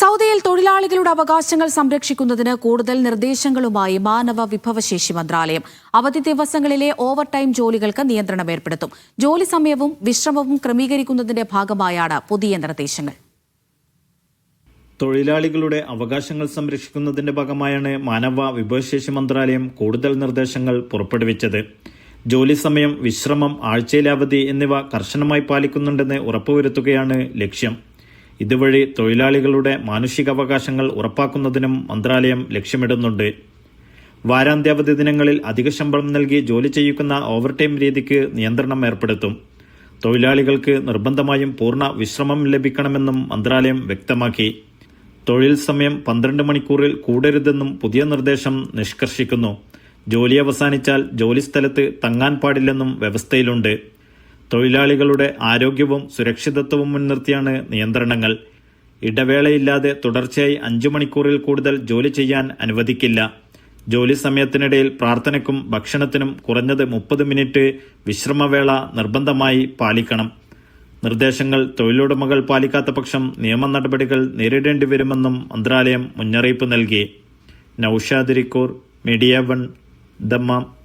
സൗദിയിൽ തൊഴിലാളികളുടെ അവകാശങ്ങൾ സംരക്ഷിക്കുന്നതിന് കൂടുതൽ നിർദ്ദേശങ്ങളുമായി മാനവ വിഭവശേഷി മന്ത്രാലയം അവധി ദിവസങ്ങളിലെ ഓവർ ടൈം ജോലികൾക്ക് നിയന്ത്രണം ഏർപ്പെടുത്തും. ജോലി സമയവും വിശ്രമവും ക്രമീകരിക്കുന്നതിന്റെ ഭാഗമായാണ് പുതിയ നിർദ്ദേശങ്ങൾ. തൊഴിലാളികളുടെ അവകാശങ്ങൾ സംരക്ഷിക്കുന്നതിന്റെ ഭാഗമായാണ് മാനവ വിഭവശേഷി മന്ത്രാലയം കൂടുതൽ നിർദ്ദേശങ്ങൾ പുറപ്പെടുവിച്ചത്. ജോലി സമയം വിശ്രമം ആഴ്ചയിലെ അവധി എന്നിവ കർശനമായി പാലിക്കുന്നുണ്ടെന്ന് ഉറപ്പുവരുത്തുകയാണ് ലക്ഷ്യം. ഇതുവഴി തൊഴിലാളികളുടെ മാനുഷികാവകാശങ്ങൾ ഉറപ്പാക്കുന്നതിനും മന്ത്രാലയം ലക്ഷ്യമിടുന്നുണ്ട്. വാരാന്ത്യാവധി ദിനങ്ങളിൽ അധിക ശമ്പളം നൽകി ജോലി ചെയ്യിക്കുന്ന ഓവർടൈം രീതിക്ക് നിയന്ത്രണം ഏർപ്പെടുത്തും. തൊഴിലാളികൾക്ക് നിർബന്ധമായും പൂർണ വിശ്രമം ലഭിക്കണമെന്നും മന്ത്രാലയം വ്യക്തമാക്കി. തൊഴിൽ സമയം പന്ത്രണ്ട് മണിക്കൂറിൽ കൂടരുതെന്നും പുതിയ നിർദ്ദേശം നിഷ്കർഷിക്കുന്നു. ജോലി അവസാനിച്ചാൽ ജോലിസ്ഥലത്ത് തങ്ങാൻ പാടില്ലെന്നും വ്യവസ്ഥയിലുണ്ട്. തൊഴിലാളികളുടെ ആരോഗ്യവും സുരക്ഷിതത്വവും മുൻനിർത്തിയാണ് നിയന്ത്രണങ്ങൾ. ഇടവേളയില്ലാതെ തുടർച്ചയായി അഞ്ചു മണിക്കൂറിൽ കൂടുതൽ ജോലി ചെയ്യാൻ അനുവദിക്കില്ല. ജോലി സമയത്തിനിടയിൽ പ്രാർത്ഥനയ്ക്കും ഭക്ഷണത്തിനും കുറഞ്ഞത് മുപ്പത് മിനിറ്റ് വിശ്രമവേള നിർബന്ധമായി പാലിക്കണം. നിർദ്ദേശങ്ങൾ തൊഴിലുടമകൾ പാലിക്കാത്ത പക്ഷം നിയമ നടപടികൾ നേരിടേണ്ടി വരുമെന്നും മന്ത്രാലയം മുന്നറിയിപ്പ് നൽകി. Noushad Irikkur media one Dammam.